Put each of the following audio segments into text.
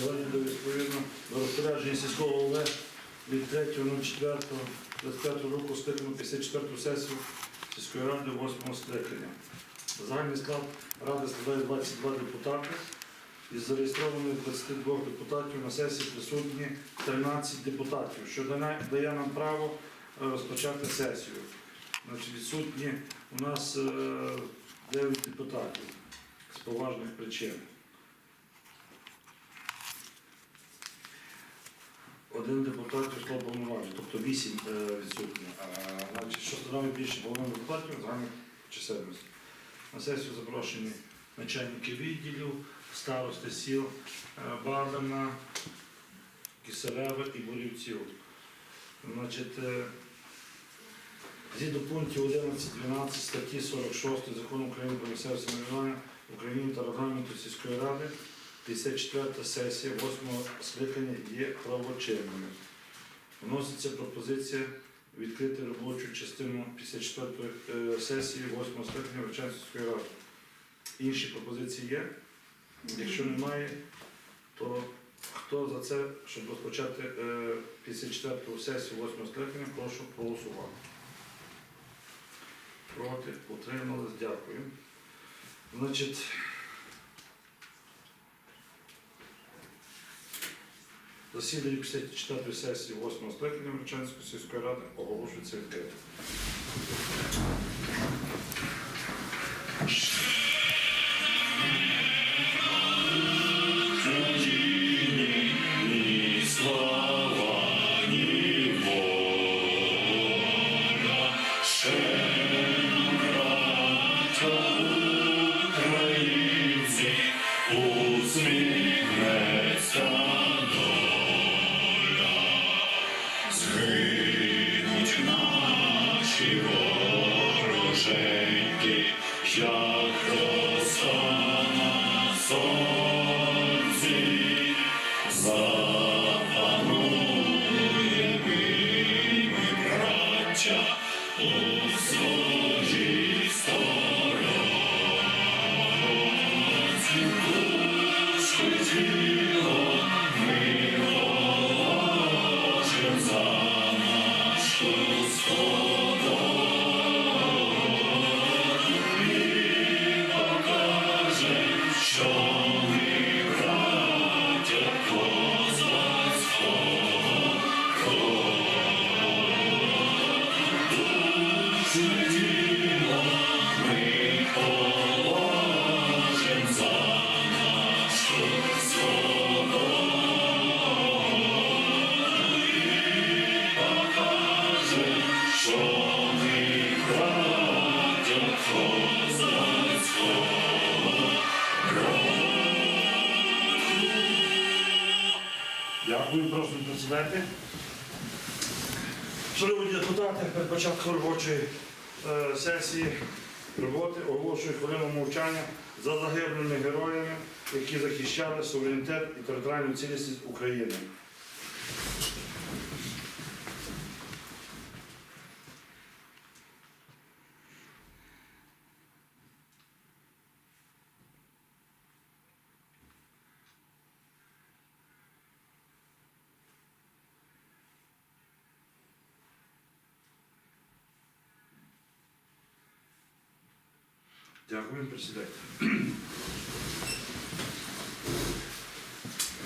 До відповідно до розпорядження сільського голови від 3.04.25 року скликано 54 сесію сільської ради 8 скликання. Загальний склад ради складає 22 депутати. Із зареєстрованих 22 депутатів на сесії присутні 13 депутатів, що дає нам право е, розпочати сесію. Значить, відсутні у нас е, 9 депутатів з поважних причин. Один депутат пішло повноважень, тобто 8 відсутні. А, Значить, що становить більше половини депутатів загальної чисельності. На сесію запрошені начальники відділів, старости сіл е, Бардана, Киселева і Бурівців. Значить, е, згідно пунктів 11-12 статті 46 Закону України про місцеве самоврядування України та регламенту сільської ради 54 сесія 8 скликання є правочинною. Вноситься пропозиція відкрити робочу частину 54 е, сесії 8 скликання Вречанської ради. Інші пропозиції є? Якщо немає, то хто за це, щоб розпочати е, 54 сесію 8 скликання, прошу проголосувати. Проти, утримались, дякую. Значить, засідання 54 сесії 8 скликання Мерчанської сільської ради оголошується відкритим. У своїй початком робочої е, сесії роботи оголошую хвилину мовчання за загиблими героями, які захищали суверенітет і територіальну цілісність України. Дякую, присідайте.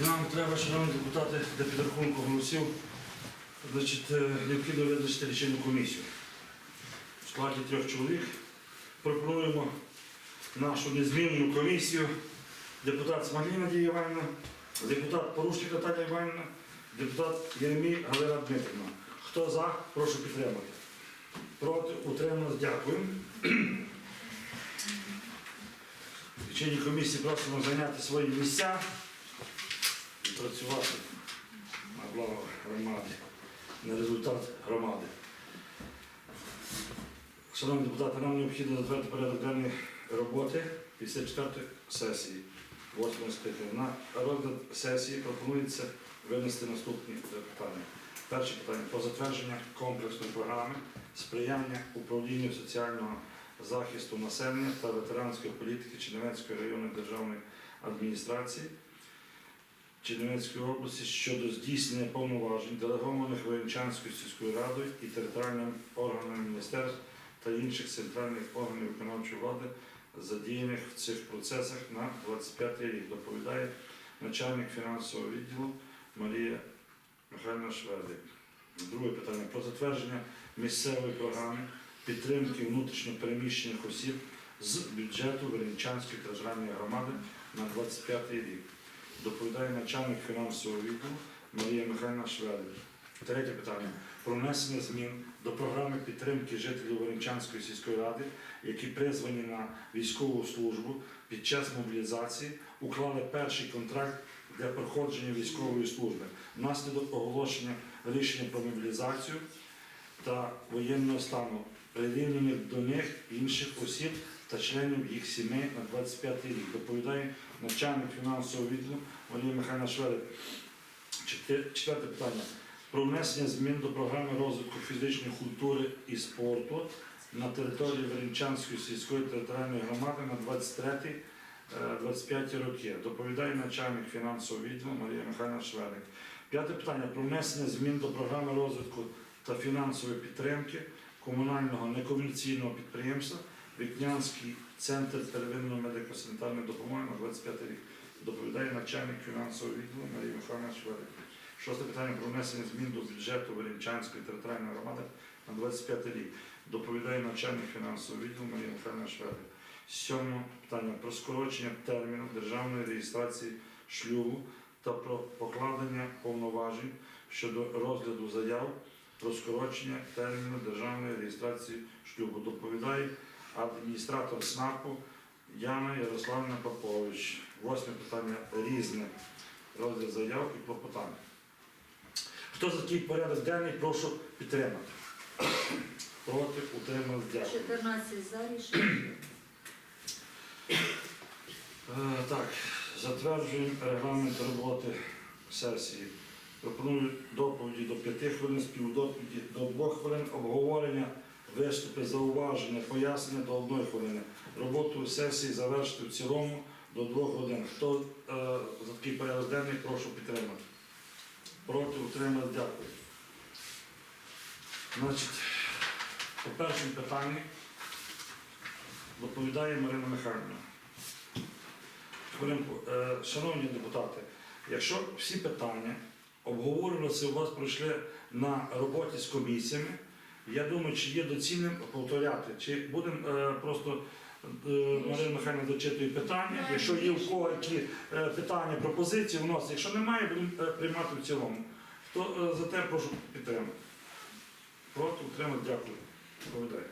Нам треба, шановні депутати, для підрахунку голосів, значить, е, необхідно визначити лічильну комісію. В складі трьох чоловік пропонуємо нашу незмінну комісію. Депутат Смолій Надія Іванівна, депутат Порушник Наталія Іванівна, депутат Єремій Галина Дмитрівна. Хто за, прошу підтримати. Проти, утрималось, дякую. Лічильні комісії просимо зайняти свої місця і працювати на благо громади, на результат громади. Шановні депутати, нам необхідно затвердити порядок денний роботи 54-ї сесії 8 скликання. На розгляд сесії пропонується винести наступні питання. Перше питання про затвердження комплексної програми сприяння управлінню соціального захисту населення та ветеранської політики Чернівецької районної державної адміністрації Чернівецької області щодо здійснення повноважень, делегованих Воєнчанською сільською радою і територіальним органам міністерств та інших центральних органів виконавчої влади, задіяних в цих процесах на 25 рік. Доповідає начальник фінансового відділу Марія Михайлівна Шведик. Друге питання про затвердження місцевої програми підтримки внутрішньопереміщених осіб з бюджету Веренчанської територіальної громади на 25 рік. Доповідає начальник фінансового відділу Марія Михайлівна Шведик. Третє питання про внесення змін до програми підтримки жителів Веренчанської сільської ради, які призвані на військову службу під час мобілізації, уклали перший контракт для проходження військової служби внаслідок оголошення рішення про мобілізацію та воєнного стану, прирівняних до них інших осіб та членів їх сімей на 25 рік. Доповідає начальник фінансового відділу Марія Михайловна Шведик. Четверте питання. Про внесення змін до програми розвитку фізичної культури і спорту на території Веренчанської сільської територіальної громади на 23-25 роки. Доповідає начальник фінансового відділу Марія Михайловна Шведик. П'яте питання про внесення змін до програми розвитку та фінансової підтримки комунального некомерційного підприємства Вікнянський центр первинної медико-санітарної допомоги на 25 рік. Доповідає начальник фінансового відділу Марія Михайловна Шведик. Шосте питання про внесення змін до бюджету Веренчанської територіальної громади на 25 рік. Доповідає начальник фінансового відділу Марія Михайловна Шведик. Сьоме питання про скорочення терміну державної реєстрації шлюбу та про покладення повноважень щодо розгляду заяв про скорочення терміну державної реєстрації шлюбу. Доповідає адміністратор СНАПу Яна Ярославна Попович. Восьме питання різне. Розгляд заяв і клопотань. Хто за такий порядок денний, прошу підтримати. Проти утримали дякую. 14 за рішення. Е, Так, затверджуємо регламент роботи сесії. Пропоную доповіді до 5 хвилин, співдоповіді до 2 хвилин, обговорення, виступи, зауваження, пояснення до 1 хвилини. Роботу сесії завершити в цілому до 2 годин. Хто е, за такий порядок денний, прошу підтримати. Проти утримати, дякую. Значить, по першому питанню доповідає Марина Михайлівна. Е, Шановні депутати, якщо всі питання обговорювалися у вас пройшли на роботі з комісіями, я думаю, чи є доцільним повторяти, чи будемо е, просто е, Марина Михайлівна зачитує питання. Якщо є у кого які е, питання, пропозиції, вносить. Якщо немає, будемо е, приймати в цілому. Хто е, за те, прошу підтримати. Проти утримати, дякую. Доповідаю.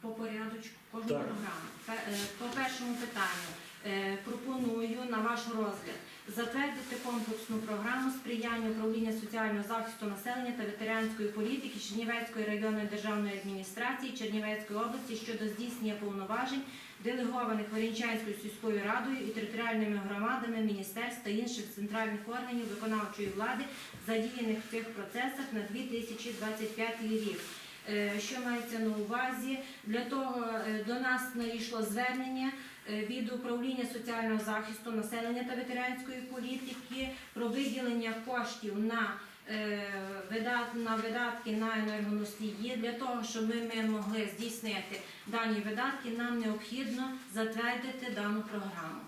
По порядочку кожну Так. програму. Пе- е, По першому питанню е, пропоную на ваш розгляд затвердити комплексну програму сприяння управління соціального захисту населення та ветеранської політики Чернівецької районної державної адміністрації Чернівецької області щодо здійснення повноважень, делегованих Варінчанською сільською радою і територіальними громадами міністерств та інших центральних органів виконавчої влади, задіяних в цих процесах на 2025 рік. Е, Що мається на увазі? Для того е, до нас надійшло звернення е, від управління соціального захисту населення та ветеранської політики про виділення коштів на на видатки на енергоносії. Для того, щоб ми могли здійснити дані видатки, нам необхідно затвердити дану програму.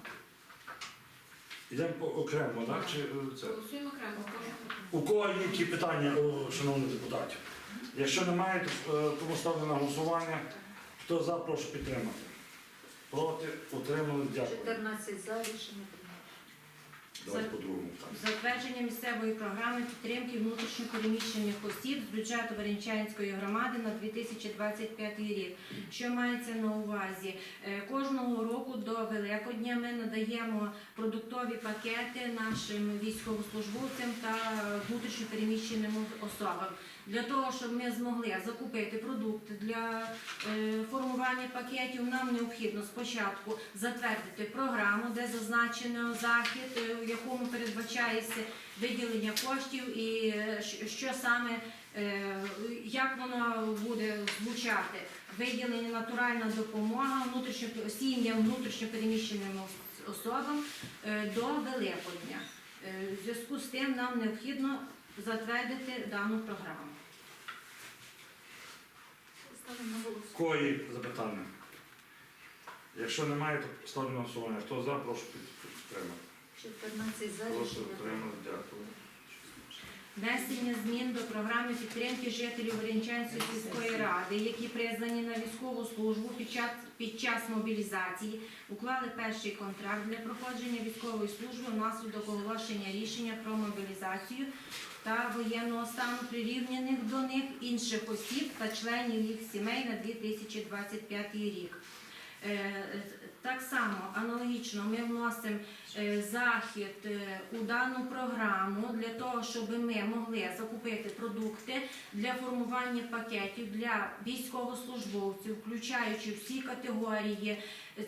Йдемо окремо, так? Чи це? Голосуємо окремо. У кого є які питання, о, шановні депутатів? Якщо немає, то е, тому ставлю на голосування. Хто за, прошу підтримати. Проти, утримали, дякую. 14 за рішення прийнято. Давайте по-другому. Затвердження місцевої програми підтримки внутрішньопереміщених осіб з бюджету Варенчанської громади на 2025 рік. Що мається на увазі? Е, Кожного року до Великодня ми надаємо продуктові пакети нашим військовослужбовцям та внутрішньопереміщеним особам. Для того, щоб ми змогли закупити продукти для е, формування пакетів, нам необхідно спочатку затвердити програму, де зазначено захід, е, в якому передбачається виділення коштів і е, що саме, як воно буде звучати. Виділення натуральна допомога внутрішньо сім'ям внутрішньопереміщеним особам до Великодня. В зв'язку з тим нам необхідно затвердити дану програму. Ставимо на голосування. кої запитання? Якщо немає, то ставлю на голосування. Хто за, прошу підтримати. 14 за Прошу рішення дякую. Внесення змін до програми підтримки жителів Веренчанської сільської ради, які призвані на військову службу під час, під час мобілізації, уклали перший контракт для проходження військової служби внаслідок оголошення рішення про мобілізацію та воєнного стану прирівняних до них інших осіб та членів їх сімей на 2025 рік. Так само аналогічно ми вносимо е, захід е, у дану програму для того, щоб ми могли закупити продукти для формування пакетів для військовослужбовців, включаючи всі категорії.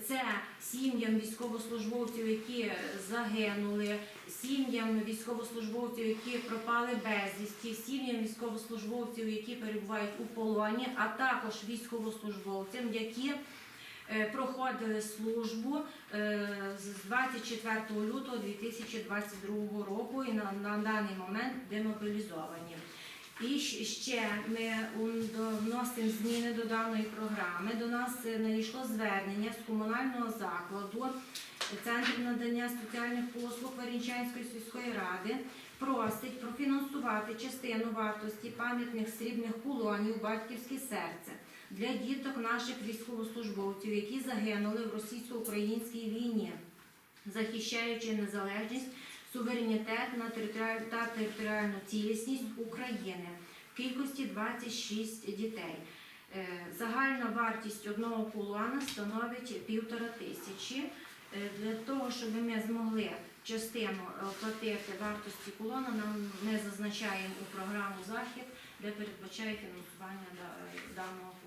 Це сім'ям військовослужбовців, які загинули, сім'ям військовослужбовців, які пропали безвісті, сім'ям військовослужбовців, які перебувають у полоні, а також військовослужбовцям, які проходили службу е, з 24 лютого 2022 року і на, на даний момент демобілізовані. І ще ми вносимо зміни до даної програми. До нас е, надійшло звернення з комунального закладу Центр надання соціальних послуг Варінчанської сільської ради просить профінансувати частину вартості пам'ятних срібних кулонів Батьківське серце для діток наших військовослужбовців, які загинули в російсько-українській війні, захищаючи незалежність, суверенітет та територіальну цілісність України в кількості 26 дітей. Е, Загальна вартість одного кулона становить півтора тисячі. Е, Для того, щоб ми змогли частину е, оплатити вартості кулона, нам ми зазначаємо у програму захід, де передбачає фінансування даного питання.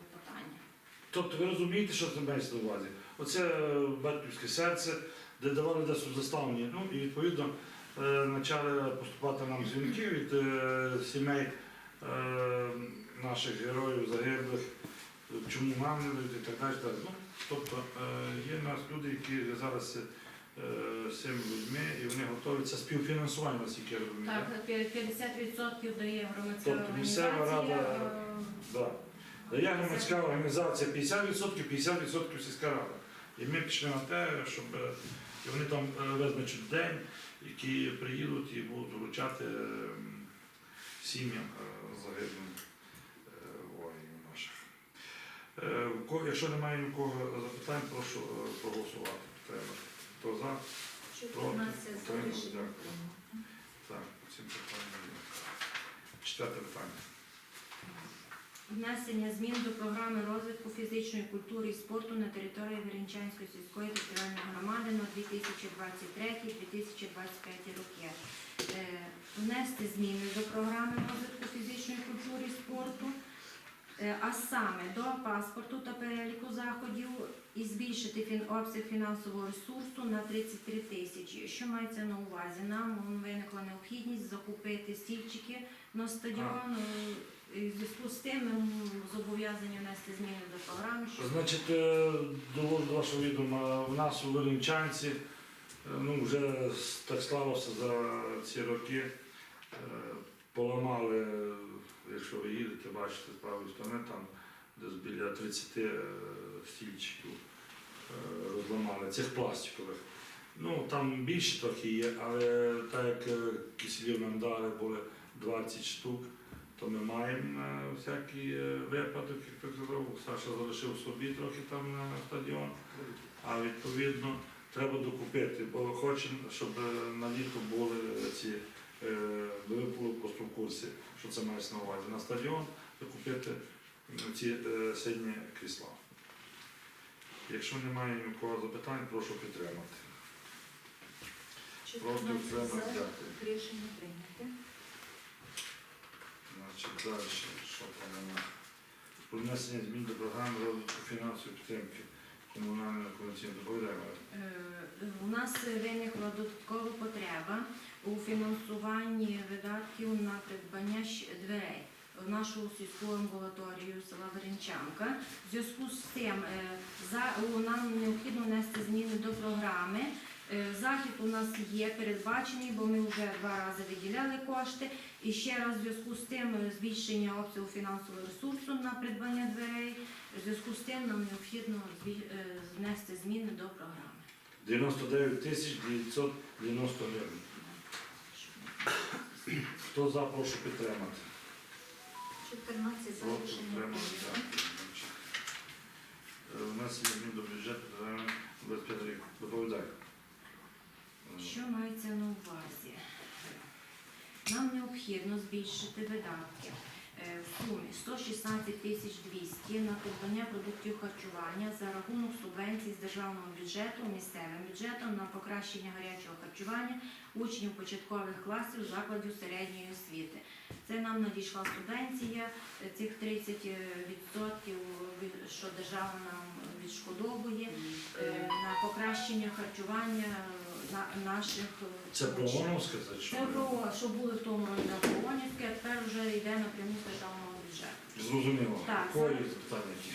Тобто ви розумієте, що це мається на увазі? Оце е, батьківське серце, де давали десь у заставні. Ну і відповідно е, почали поступати нам дзвінки від е, сімей наших героїв загиблих, чому нам не дають і так далі. Ну, тобто є в нас люди, які зараз з цими людьми і вони готові це співфінансування, наскільки я розумію. Так, 50% дає громадська Тобто місцева рада- Да. Дає громадська організація 50%, 50% сільська рада. І ми пішли на те, щоб е, вони там е, визначать день, які приїдуть і будуть вручати е, сім'ям е, загиблим воїнів наших. Якщо немає нікого запитань, прошу проголосувати. Треба. Хто за? 14 за Утримались, рішення дякую. Так, цим питанням. Четверте питання. Внесення змін до програми розвитку фізичної культури і спорту на території Веренчанської сільської територіальної громади на 2023-2025 роки. Е, Внести зміни до програми розвитку фізичної культури і спорту, е, а саме до паспорту та переліку заходів і збільшити фін- обсяг фінансового ресурсу на 33 тисячі. Що мається на увазі? Нам виникла необхідність закупити стільчики на стадіон. І в зв'язку з тим зобов'язані внести зміни до програми. що- Значить, е, доводжу до вашого відома, у нас у Велінчанці е, ну, вже так склалося за ці роки. е, Поламали, якщо ви їдете, бачите з правої сторони, там десь біля 30 е, стільчиків е, розламали, цих пластикових. Ну, там більше трохи є, але так як е, киселів нам дали були 20 штук, то ми маємо на всякий е, випадок, як ти казав, Саша залишив собі трохи там на стадіон, а відповідно треба докупити, бо хочемо, щоб е, на літо були ці, е, були просто в курсі, що це мається на увазі. На стадіон докупити ці е, синні крісла. Якщо немає нікого запитань, прошу підтримати. 14 утримались, за дякую. рішення прийнято. Значить, далі, що там у нас? Внесення змін до програми розвитку фінансової підтримки комунальної комерційної доповідаємо. Е, У нас виникла додаткова потреба у фінансуванні видатків на придбання дверей в нашу сільську амбулаторію села Веренчанка. В зв'язку з тим е, за, нам необхідно внести зміни до програми Захід у нас є передбачений, бо ми вже два рази виділяли кошти. І ще раз в зв'язку з тим е, збільшення обсягу фінансового ресурсу на придбання дверей. В зв'язку з тим нам необхідно е, внести зміни до програми. 99 тисяч 990 гривень. Хто за, прошу підтримати. 14 за рішення. Значить, е, Внесення змін до бюджету державного 25 рік. Доповідай. Е, Що мається на увазі? Нам необхідно збільшити видатки е, в сумі 116 тисяч 200 на придбання продуктів харчування за рахунок субвенцій з державного бюджету місцевим бюджетом на покращення гарячого харчування учнів початкових класів закладів середньої освіти. Це нам надійшла субвенція, е, цих 30%, від- що держава нам відшкодовує е, на покращення харчування е, на- наших е, Це про. ОНОВське, це що? Це про що були в тому на Полонівське, а тепер вже йде напряму з державного бюджету. Зрозуміло. Так, Кої запитання які?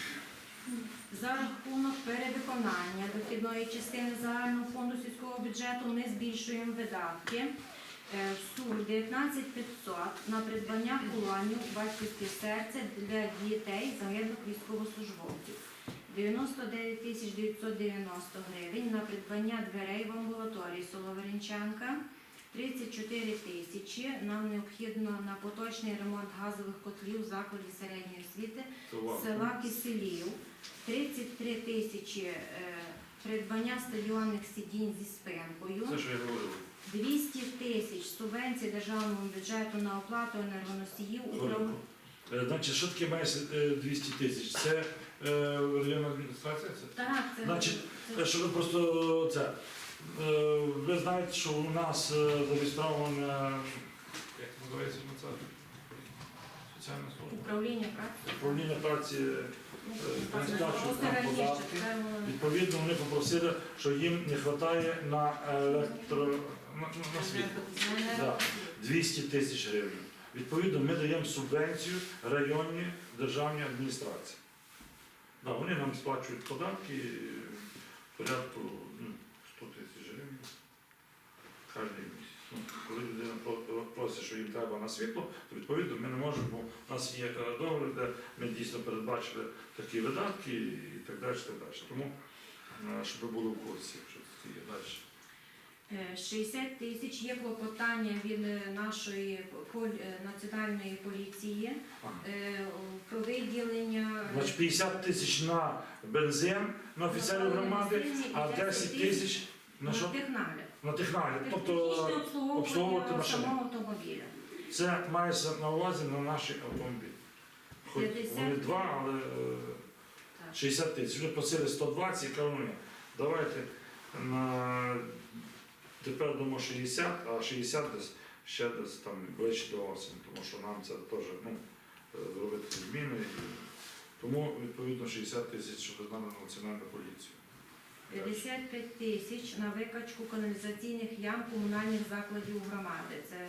За рахунок перевиконання дохідної частини загального фонду сільського бюджету ми збільшуємо видатки е, в сумі 19 500 на придбання колонів батьківське серце для дітей загиблих військовослужбовців. 99 тисяч 990 гривень. На придбання дверей в амбулаторії Соловеренчанка. 34 тисячі. Нам необхідно на поточний ремонт газових котлів закладів середньої освіти села Киселів, 33 тисячі е, придбання стадіонних сидінь зі спинкою, Це що я говорив. 200 тисяч субвенцій державного бюджету на оплату енергоносіїв управ... Е, Значить, що таке має е, 200 тисяч? Це е, районна адміністрація? Це? Так, це, Значить, Е, Що ви просто це. е, Ви знаєте, що у нас е, зареєстрована, як називається на це? Соціальна служба. управління праці. Управління праці. Ну, е, податки. Відповідно, вони попросили, що їм не вистачає на електро на. Да. 200 тисяч гривень. Відповідно, ми даємо субвенцію районній державній адміністрації. Да, вони нам сплачують податки порядку ну, 100 тисяч гривень кожен місяць. Ну, коли людина просить, що їм треба на світло, то відповідно ми не можемо, в нас є договір, де ми дійсно передбачили такі видатки і так далі. Так далі. Тому, е, щоб ви були в курсі, що це є далі. Е, 60 тисяч є клопотання від е, нашої полі- е, національної поліції Ага. е, про виділення е, Значить, 50 тисяч на бензин на офіцерів громади, а 10 тисяч на що? технагляд. На технагляд. Технічне Тобто обслуговування обслуговувати машини. самого автомобіля. це мається на увазі на наші автомобілі. Хоч 50 вони два, але е, Так. 60 тисяч. Вже просили 120, кажу, ні, давайте на тепер думаю 60, а 60 десь ще десь там ближче до осені, тому що нам це теж ну, е, зробити зміни. Тому відповідно 60 тисяч, щоб з на національну поліцію. 55 тисяч на викачку каналізаційних ям комунальних закладів громади. Це